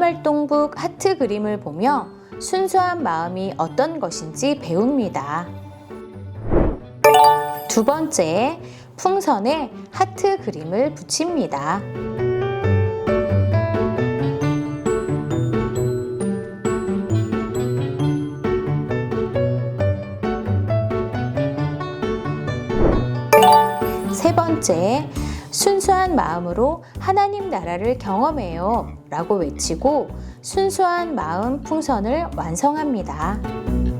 활동북 하트 그림을 보며 순수한 마음이 어떤 것인지 배웁니다. 두 번째, 풍선에 하트 그림을 붙입니다. 세 번째, 순수한 마음으로 하나님 나라를 경험해요 라고 외치고 순수한 마음 풍선을 완성합니다.